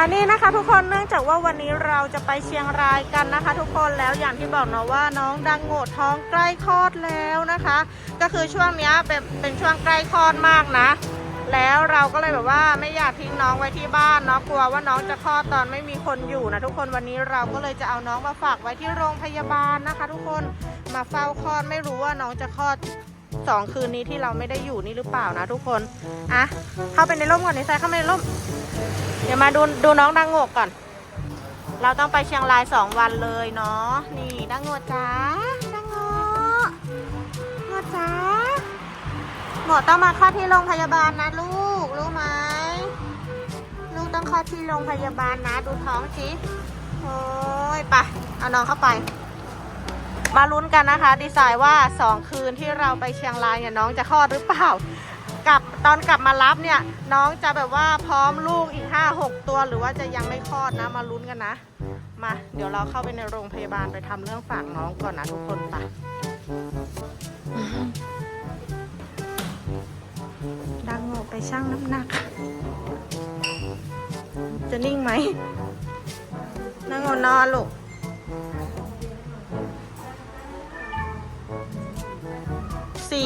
อันนี้นะคะทุกคนเนื่องจากว่าวันนี้เราจะไปเชียงรายกันนะคะ ทุกคนแล้วอย่างที่บอกเนาะว่าน้องดังโง่ท้องใกล้คลอดแล้วนะคะ ก็คือช่วงนี้เป็นเป็นช่วงใกล้คลอดมากนะ แล้วเราก็เลยแบบว่าไม่อยากทิ้งน้องไว้ที่บ้านเนาะกลัวว่าน้องจะคลอดตอนไม่มีคนอยู่นะทุกคนวันนี้เราก็เลยจะเอาน้องมาฝากไว้ที่โรงพยาบาลนะคะ ทุกคนมาเฝ้าคลอดไม่รู้ว่าน้องจะคลอด สองคืนนี้ที่เราไม่ได้อยู่นี่หรือเปล่านะทุกคนอะเข้าไปในร่มก่อนในใจเข้าไปในร่ม เดี๋ยวมาดูดูน้องดังโงกก่อน เราต้องไปเชียงรายสองวันเลยเนาะนี่ดังโงกจ้าดังโงโงจ้าหมอต้องมาคลอดที่โรงพยาบาลนะลูกรู้ไหมลูกต้องคลอดที่โรงพยาบาลนะดูท้องสิโอ้ยไปเอาน้องเข้าไป มาลุ้นกันนะคะ ดีไซน์ว่าสองคืนที่เราไปเชียงรายเนี่ยน้องจะคลอดหรือเปล่ากลับตอนกลับมารับเนี่ยน้องจะแบบว่าพร้อมลูกอีกห้าหกตัวหรือว่าจะยังไม่คลอดนะมาลุ้นกันนะ มาเดี๋ยวเราเข้าไปในโรงพยาบาลไปทำเรื่องฝากน้องก่อนนะทุกคนไปดังโงไปชั่งน้ำหนัก จะนิ่งไหมดังโงนอนลูก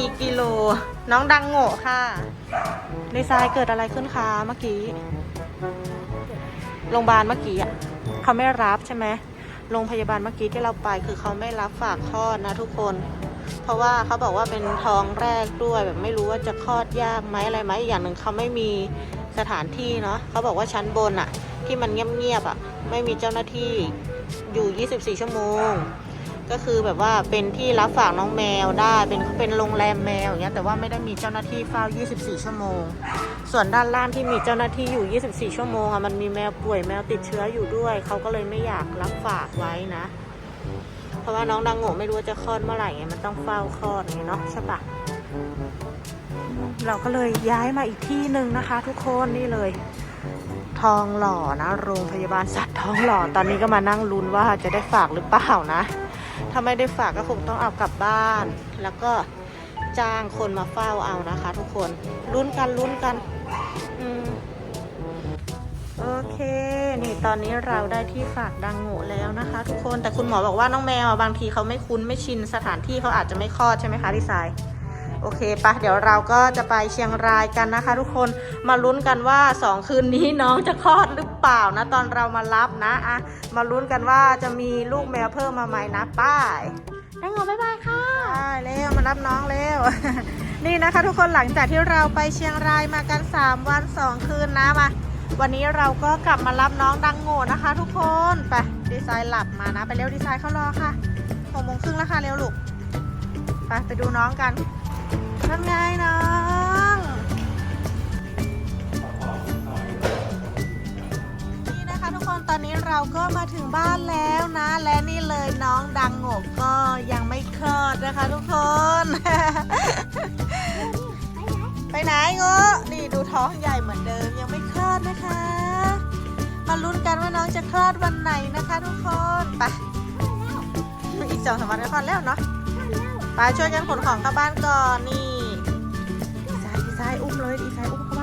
สี่กิโล น้องดังโง่ค่ะ ในทรายเกิดอะไรขึ้นคะเมื่อกี้ โรงพยาบาลเมื่อกี้อะเขาไม่รับใช่ไหมโรงพยาบาลเมื่อกี้ที่เราไปคือเขาไม่รับฝากคลอดนะทุกคน เพราะว่าเขาบอกว่าเป็นท้องแรกด้วยแบบไม่รู้ว่าจะคลอดยากไหมอะไรไหมอีกอย่างหนึ่งเขาไม่มีสถานที่เนาะเขาบอกว่าชั้นบนอะ ที่มันเงียบๆอะ ไม่มีเจ้าหน้าที่อยู่ 24 ชั่วโมง ก็คือแบบว่าเป็นที่รับฝากน้องแมวได้เป็นเป็นโรงแรมแมวอย่างเงี้ยแต่ว่าไม่ได้มีเจ้าหน้าที่เฝ้า 24 ชั่วโมง ส่วนด้านล่างที่มีเจ้าหน้าที่อยู่ 24 ชั่วโมงอะมันมีแมวป่วยแมวติดเชื้ออยู่ด้วยเขาก็เลยไม่อยากรับฝากไว้นะ เพราะว่าน้องดังโง่ไม่รู้ว่าจะคลอดเมื่อไหร่ไงมันต้องเฝ้าคลอดไงเนาะใช่ปะเราก็เลยย้ายมาอีกที่หนึ่งนะคะ ทุกคนนี่เลย ทองหล่อนะ โรงพยาบาลสัตว์ทองหล่อตอนนี้ก็มานั่งลุ้นว่าจะได้ฝากหรือเปล่านะ ถ้าไม่ได้ฝากก็คงต้องเอากลับบ้าน แล้วก็จ้างคนมาเฝ้าเอานะคะ ทุกคนลุ้นกันลุ้นกันอืมโอเค นี่ตอนนี้เราได้ที่ฝากดังโง่แล้วนะคะ ทุกคนแต่คุณหมอบอกว่าน้องแมวบางทีเขาไม่คุ้นไม่ชินสถานที่เขาอาจจะไม่คลอดใช่ไหมคะดีไซน์ โอเคปะเดี๋ยวเราก็จะไปเชียงรายกันนะคะ ทุกคนมาลุ้นกันว่าสองคืนนี้น้องจะคลอดหรือเปล่านะ ตอนเรามารับนะอะมาลุ้นกันว่าจะมีลูกแมวเพิ่มมาไหมนะป้ายได้งอบ๊ายบายค่ะได้เร็วมารับน้องเร็วนี่นะคะ ทุกคนหลังจากที่เราไปเชียงรายมากัน 3 วัน 2 คืนนะมาวันนี้เราก็กลับมารับน้องดังโง่นะคะ ทุกคนไปดีไซน์หลับมานะ ไปเร็วดีไซน์เข้ารอค่ะหกโมงครึ่งแล้วค่ะเร็วลูกไปไปดูน้องกัน ทำไงน้องนี่นะคะทุกคนตอนนี้เราก็มาถึงบ้านแล้วนะ และนี่เลยน้องดังโงกก็ยังไม่คลอดนะคะทุกคน ไปไหนโงนี่ดูท้องใหญ่เหมือนเดิมยังไม่คลอดนะคะ มาลุ้นกันว่าน้องจะคลอดวันไหนนะคะทุกคนไปอีกสองสามวันก็คลอดแล้วเนาะ ไปช่วยกันขนของเข้าบ้านก่อนนี่ดีไซน์ดีไซน์อุ้มเลยดีไซน์อุ้มเข้าบ้าน